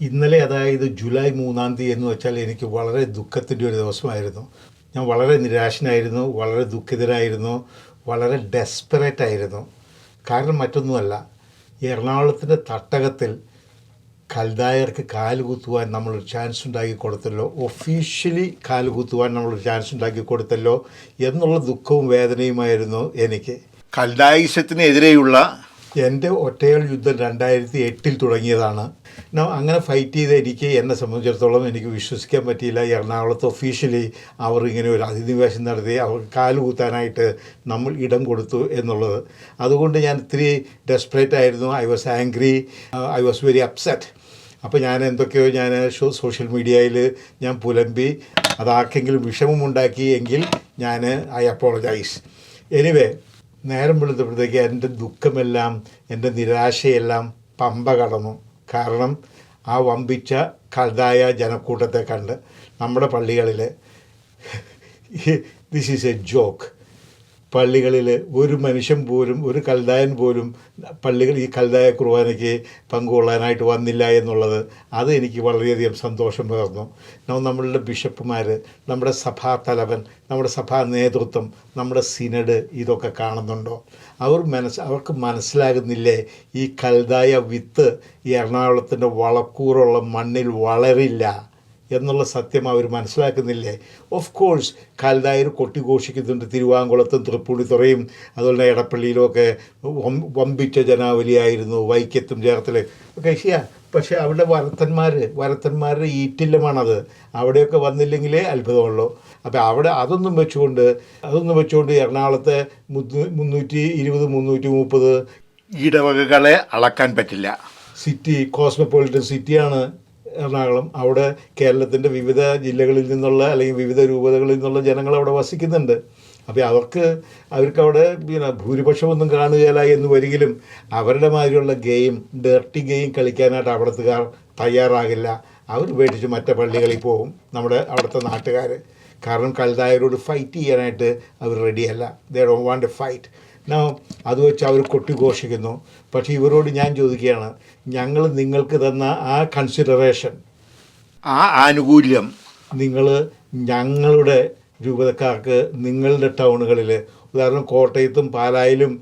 ഇന്നലെ അതായത് ജൂലൈ മൂന്നാം തീയതി എന്ന് വെച്ചാൽ എനിക്ക് വളരെ ദുഃഖത്തിന്റെ ഒരു ദിവസമായിരുന്നു. ഞാൻ വളരെ നിരാശനായിരുന്നു വളരെ ദുഃഖിതനായിരുന്നു വളരെ ഡെസ്പറേറ്റ് ആയിരുന്നു. കാരണം മറ്റൊന്നുമല്ല എറണാകുളത്തിന്റെ തട്ടകത്തിൽ കൽദായർക്ക് കാലുകുത്തുവാൻ നമ്മളൊരു ചാൻസ് ഉണ്ടാക്കി കൊടുത്തല്ലോ ഒഫീഷ്യലി കാലുകുത്തുവാൻ നമ്മളൊരു ചാൻസ് ഉണ്ടാക്കി കൊടുത്തല്ലോ എന്നുള്ള ദുഃഖവും വേദനയുമായിരുന്നു എനിക്ക്. കൽദായിസത്തിനെതിരെയുള്ള എന്റെ ഒറ്റയാൾ യുദ്ധം രണ്ടായിരത്തി എട്ടിൽ തുടങ്ങിയതാണ്. അങ്ങനെ ഫൈറ്റ് ചെയ്ത എനിക്ക് എന്നെ സംബന്ധിച്ചിടത്തോളം എനിക്ക് വിശ്വസിക്കാൻ പറ്റിയില്ല. എറണാകുളത്ത് ഒഫീഷ്യലി അവർ ഇങ്ങനെ ഒരു അധിനിവേശം നടത്തി അവർ കാലുകൂത്താനായിട്ട് നമ്മൾ ഇടം കൊടുത്തു എന്നുള്ളത്. അതുകൊണ്ട് ഞാൻ ഇത്തിരി ഡെസ്പ്രേറ്റ് ആയിരുന്നു. I was angry I was very upset അപ്പോൾ ഞാൻ എന്തൊക്കെയോ ഞാൻ സോഷ്യൽ മീഡിയയിൽ ഞാൻ പുലമ്പി അതാർക്കെങ്കിലും വിഷമമുണ്ടാക്കി എങ്കിൽ ഞാൻ ഐ അപ്പോളജൈസ് എനിവേ നേരം വെളുത്തപ്പോഴത്തേക്ക് എന്റെ ദുഃഖമെല്ലാം എന്റെ നിരാശയെല്ലാം പമ്പ കടന്നു. കാരണം ആ വമ്പിച്ച കഥായ ജനക്കൂട്ടത്തെ കണ്ട് നമ്മുടെ പള്ളികളിൽ ദിസ് ഈസ് എ ജോക്ക് പള്ളികളിൽ ഒരു മനുഷ്യൻ പോലും ഒരു കൽദായൻ പോലും പള്ളികൾ ഈ കൽദായ കുർബാനയ്ക്ക് പങ്കുകൊള്ളാനായിട്ട് വന്നില്ല എന്നുള്ളത് അത് എനിക്ക് വളരെയധികം സന്തോഷം പകർന്നു. നമ്മളുടെ ബിഷപ്പുമാർ നമ്മുടെ സഭാ തലവൻ നമ്മുടെ സഭാ നേതൃത്വം നമ്മുടെ സിനഡ് ഇതൊക്കെ കാണുന്നുണ്ടോ? അവർ മനസ്സ് അവർക്ക് മനസ്സിലാകുന്നില്ലേ ഈ കൽദായ വിത്ത് ഈ എറണാകുളത്തിന്റെ വളക്കൂറുള്ള മണ്ണിൽ വളരില്ല. എന്നുള്ള സത്യം അവർ മനസ്സിലാക്കുന്നില്ലേ? ഓഫ് കോഴ്സ് കാൽദായർ കൊട്ടിഘോഷിക്കുന്നുണ്ട് തിരുവാങ്കുളത്തും തൃപ്പൂണിത്തുറയും അതുപോലെ തന്നെ എടപ്പള്ളിയിലുമൊക്കെ വമ്പിച്ച ജനാവലിയായിരുന്നു വൈക്കത്തും ചേർത്തൽ ഒക്കെ ശരിയാ. പക്ഷേ അവിടെ വരത്തന്മാർ വരത്തന്മാരുടെ ഈറ്റില്ലമാണത്. അവിടെയൊക്കെ വന്നില്ലെങ്കിലേ അത്ഭുതമുള്ളൂ. അപ്പോൾ അവിടെ അതൊന്നും വെച്ചുകൊണ്ട് അതൊന്നും വെച്ചുകൊണ്ട് എറണാകുളത്തെ മുന്നൂ- മുന്നൂറ്റി ഇരുപത് മുന്നൂറ്റി മുപ്പത് ഇടവകകളെ അളക്കാൻ പറ്റില്ല. സിറ്റി കോസ്മോപോളിറ്റൻ സിറ്റിയാണ് എറണാകുളം അവിടെ കേരളത്തിന്റെ വിവിധ ജില്ലകളിൽ നിന്നുള്ള അല്ലെങ്കിൽ വിവിധ രൂപതകളിൽ നിന്നുള്ള ജനങ്ങൾ അവിടെ വസിക്കുന്നുണ്ട്. അപ്പോൾ അവർക്ക് അവർക്ക് അവിടെ പിന്നെ ഭൂരിപക്ഷമൊന്നും കാണുകയില്ല എന്ന് വരികിലും അവരുടെ മാതിരിയുള്ള ഗെയിം ഡേർട്ടി ഗെയിം കളിക്കാനായിട്ട് അവിടത്തുകാർ തയ്യാറാകില്ല. അവർ പേടിച്ച് മറ്റേ പള്ളികളിൽ പോകും. നമ്മുടെ അവിടുത്തെ നാട്ടുകാർ കാരണം കൽതായരോട് ഫൈറ്റ് ചെയ്യാനായിട്ട് അവർ റെഡിയല്ല they do want a fight no അത് വെച്ച് അവർ കൊട്ടിഘോഷിക്കുന്നു. പക്ഷേ ഇവരോട് ഞാൻ ചോദിക്കുകയാണ് ഞങ്ങൾ നിങ്ങൾക്ക് തന്ന ആ കൺസിഡറേഷൻ ആ ആനുകൂല്യം നിങ്ങൾ ഞങ്ങളുടെ രൂപതക്കാർക്ക് നിങ്ങളുടെ ടൗണുകളിൽ ഉദാഹരണം കോട്ടയത്തും പാലായിലും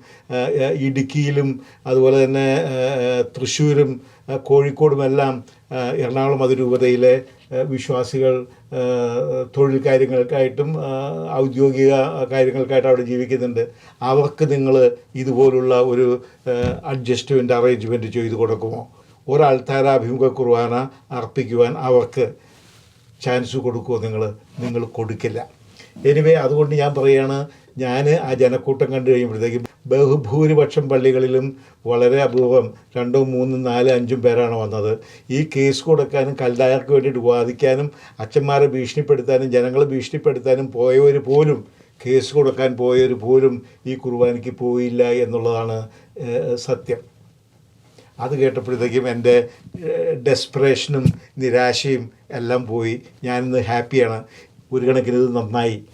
ഇടുക്കിയിലും അതുപോലെ തന്നെ തൃശ്ശൂരും കോഴിക്കോടുമെല്ലാം എറണാകുളം അതിരൂപതയിലെ വിശ്വാസികൾ തൊഴിൽ കാര്യങ്ങൾക്കായിട്ടും ഔദ്യോഗിക കാര്യങ്ങൾക്കായിട്ട് അവിടെ ജീവിക്കുന്നുണ്ട്. അവർക്ക് നിങ്ങൾ ഇതുപോലുള്ള ഒരു അഡ്ജസ്റ്റ്മെന്റ് അറേഞ്ച്മെന്റ് ചെയ്തു കൊടുക്കുമോ? ഒരാൾത്താരാഭിമുഖ കുർബാന അർപ്പിക്കുവാൻ അവർക്ക് ചാൻസ് കൊടുക്കുമോ നിങ്ങൾ നിങ്ങൾ കൊടുക്കില്ല. എനിവേ അതുകൊണ്ട് ഞാൻ പറയുകയാണ് ഞാൻ ആ ജനക്കൂട്ടം കണ്ടു കഴിയുമ്പോഴത്തേക്കും ബഹുഭൂരിപക്ഷം പള്ളികളിലും വളരെ അപൂർവം രണ്ടും മൂന്നും നാലും അഞ്ചും പേരാണ് വന്നത്. ഈ കേസ് കൊടുക്കാനും കൽദായർക്ക് വേണ്ടിയിട്ട് വാദിക്കാനും അച്ഛന്മാരെ ഭീഷണിപ്പെടുത്താനും ജനങ്ങളെ ഭീഷണിപ്പെടുത്താനും പോയവർ പോലും കേസ് കൊടുക്കാൻ പോയവർ പോലും ഈ കുർബാനയ്ക്ക് പോയില്ല എന്നുള്ളതാണ് സത്യം. അത് കേട്ടപ്പോഴത്തേക്കും എന്റെ ഡെസ്പറേഷനും നിരാശയും എല്ലാം പോയി. ഞാനിന്ന് ഹാപ്പിയാണ്. ഒരു കണക്കിന് ഇത് നന്നായി.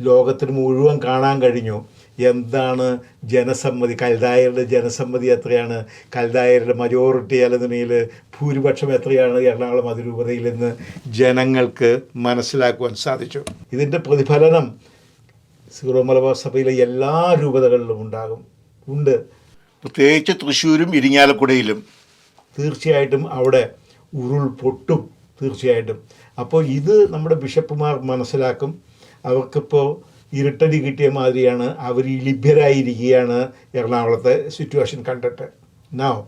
ലോകത്തിന് മുഴുവൻ കാണാൻ കഴിഞ്ഞു. എന്താണ് ജനസമ്മതി? കൽദായരുടെ ജനസമ്മതി എത്രയാണ്? കൽദായരുടെ മജോറിറ്റി അല്ലെന്നുണ്ടെങ്കിൽ ഭൂരിപക്ഷം എത്രയാണ്? എറണാകുളം അതിരൂപതയിൽ നിന്ന് ജനങ്ങൾക്ക് മനസ്സിലാക്കുവാൻ സാധിച്ചു. ഇതിന്റെ പ്രതിഫലനം സിറോ മലബാർ സഭയിലെ എല്ലാ രൂപതകളിലും ഉണ്ടാകും. ഉണ്ട്. പ്രത്യേകിച്ച് തൃശ്ശൂരും ഇരിങ്ങാലക്കുടയിലും. തീർച്ചയായിട്ടും അവിടെ ഉരുൾ പൊട്ടും തീർച്ചയായിട്ടും. അപ്പോൾ ഇത് നമ്മുടെ ബിഷപ്പുമാർ മനസ്സിലാക്കും. അവർക്കിപ്പോൾ ഇരുട്ടടി കിട്ടിയ മാതിരിയാണ് അവർ ലഭ്യരായിരിക്കുകയാണ് എറണാകുളത്തെ സിറ്റുവേഷൻ കണ്ടിട്ട്. നാ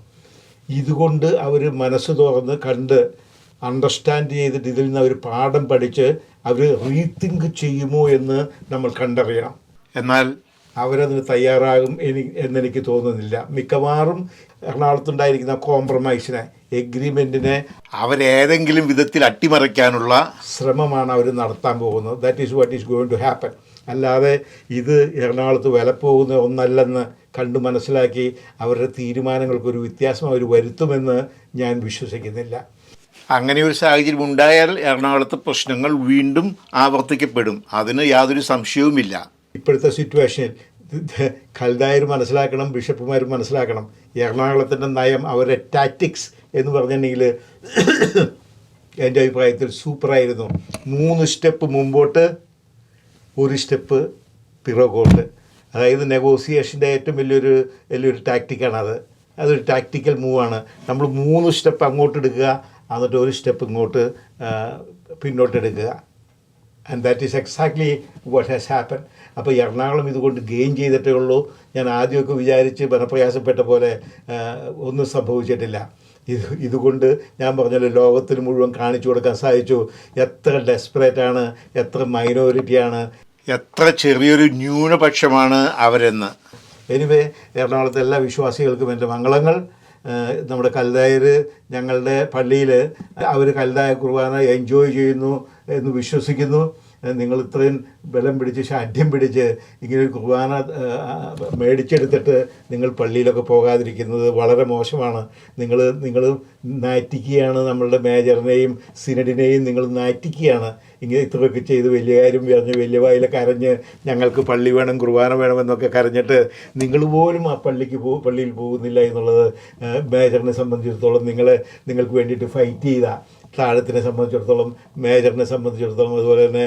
ഇതുകൊണ്ട് അവർ മനസ്സ് തുറന്ന് കണ്ട് അണ്ടർസ്റ്റാൻഡ് ചെയ്തിട്ട് ഇതിൽ നിന്ന് അവർ പാഠം പഠിച്ച് അവർ റീതിങ്ക് ചെയ്യുമോ എന്ന് നമ്മൾ കണ്ടറിയണം. എന്നാൽ അവരതിന് തയ്യാറാകും എനി എന്നെനിക്ക് തോന്നുന്നില്ല. മിക്കവാറും എറണാകുളത്തുണ്ടായിരിക്കുന്ന കോംപ്രമൈസിനെ എഗ്രിമെന്റിനെ അവരേതെങ്കിലും വിധത്തിൽ അട്ടിമറിക്കാനുള്ള ശ്രമമാണ് അവർ നടത്താൻ പോകുന്നത്. That is what is going to happen അല്ലാതെ ഇത് എറണാകുളത്ത് വില പോകുന്ന ഒന്നല്ലെന്ന് കണ്ടു മനസ്സിലാക്കി അവരുടെ തീരുമാനങ്ങൾക്കൊരു വ്യത്യാസം അവർ വരുത്തുമെന്ന് ഞാൻ വിശ്വസിക്കുന്നില്ല. അങ്ങനെ ഒരു സാഹചര്യം ഉണ്ടായാൽ എറണാകുളത്തെ പ്രശ്നങ്ങൾ വീണ്ടും ആവർത്തിക്കപ്പെടും. അതിന് യാതൊരു സംശയവുമില്ല. ഇപ്പോഴത്തെ സിറ്റുവേഷനിൽ കൽദായർ മനസ്സിലാക്കണം ബിഷപ്പുമാർ മനസ്സിലാക്കണം. എറണാകുളത്തിന്റെ നയം അവരുടെ ടാറ്റിക്സ് എന്ന് പറഞ്ഞിട്ടുണ്ടെങ്കിൽ എന്റെ അഭിപ്രായത്തിൽ സൂപ്പറായിരുന്നു മൂന്ന് സ്റ്റെപ്പ് മുമ്പോട്ട് ഒരു സ്റ്റെപ്പ് പിറകോട്ട്. അതായത് നെഗോസിയേഷന്റെ ഏറ്റവും വലിയൊരു വലിയൊരു അത്. അതൊരു ടാക്റ്റിക്കൽ മൂവാണ് നമ്മൾ മൂന്ന് സ്റ്റെപ്പ് അങ്ങോട്ട് എടുക്കുക എന്നിട്ട് ഒരു സ്റ്റെപ്പ് ഇങ്ങോട്ട് പിന്നോട്ടെടുക്കുക and that is exactly what has happen അപ്പോൾ എറണാകുളം ഇതുകൊണ്ട് ഗെയിൻ ചെയ്തിട്ടേ ഉള്ളൂ. ഞാൻ ആദ്യമൊക്കെ വിചാരിച്ച് ബലപ്രയാസപ്പെട്ട പോലെ ഒന്നും സംഭവിച്ചിട്ടില്ല. ഇത് ഇതുകൊണ്ട് ഞാൻ പറഞ്ഞല്ലോ ലോകത്തിന് മുഴുവൻ കാണിച്ചു കൊടുക്കാൻ സാധിച്ചു. എത്ര ഡെസ്പറേറ്റ് ആണ് എത്ര മൈനോറിറ്റിയാണ് എത്ര ചെറിയൊരു ന്യൂനപക്ഷമാണ് അവരെന്ന്. എനിവേ എറണാകുളത്തെ എല്ലാ വിശ്വാസികൾക്കും എന്റെ മംഗളങ്ങൾ. നമ്മുടെ കൽതായർ ഞങ്ങളുടെ പള്ളിയിൽ അവർ കൽതായ കുർബാന എൻജോയ് ചെയ്യുന്നു എന്ന് വിശ്വസിക്കുന്നു. നിങ്ങൾ ഇത്രയും ബലം പിടിച്ച് ശാഠ്യം പിടിച്ച് ഇങ്ങനെ ഒരു കുർബാന മേടിച്ചെടുത്തിട്ട് നിങ്ങൾ പള്ളിയിലൊക്കെ പോകാതിരിക്കുന്നത് വളരെ മോശമാണ്. നിങ്ങൾ നിങ്ങൾ നാറ്റിക്കുകയാണ് നമ്മളുടെ മേജറിനെയും സിനഡിനെയും നിങ്ങൾ നാറ്റിക്കുകയാണ്. ഇങ്ങനെ ഇത്രയൊക്കെ ചെയ്ത് വലിയ കാര്യം പറഞ്ഞ് വലിയ വായിലൊക്കെ കരഞ്ഞ് ഞങ്ങൾക്ക് പള്ളി വേണം കുർബാന വേണമെന്നൊക്കെ കരഞ്ഞിട്ട് നിങ്ങൾ പോലും ആ പള്ളിക്ക് പോ പള്ളിയിൽ പോകുന്നില്ല എന്നുള്ളത് മേജറിനെ സംബന്ധിച്ചിടത്തോളം നിങ്ങളെ നിങ്ങൾക്ക് വേണ്ടിയിട്ട് ഫൈറ്റ് ചെയ്ത. താഴത്തിനെ സംബന്ധിച്ചിടത്തോളം മേജറിനെ സംബന്ധിച്ചിടത്തോളം അതുപോലെ തന്നെ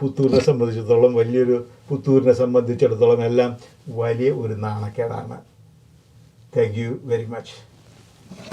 പുത്തൂരിനെ സംബന്ധിച്ചിടത്തോളം വലിയൊരു പുത്തൂരിനെ സംബന്ധിച്ചിടത്തോളം എല്ലാം വലിയ ഒരു നാണക്കേടാണ്. Thank you very much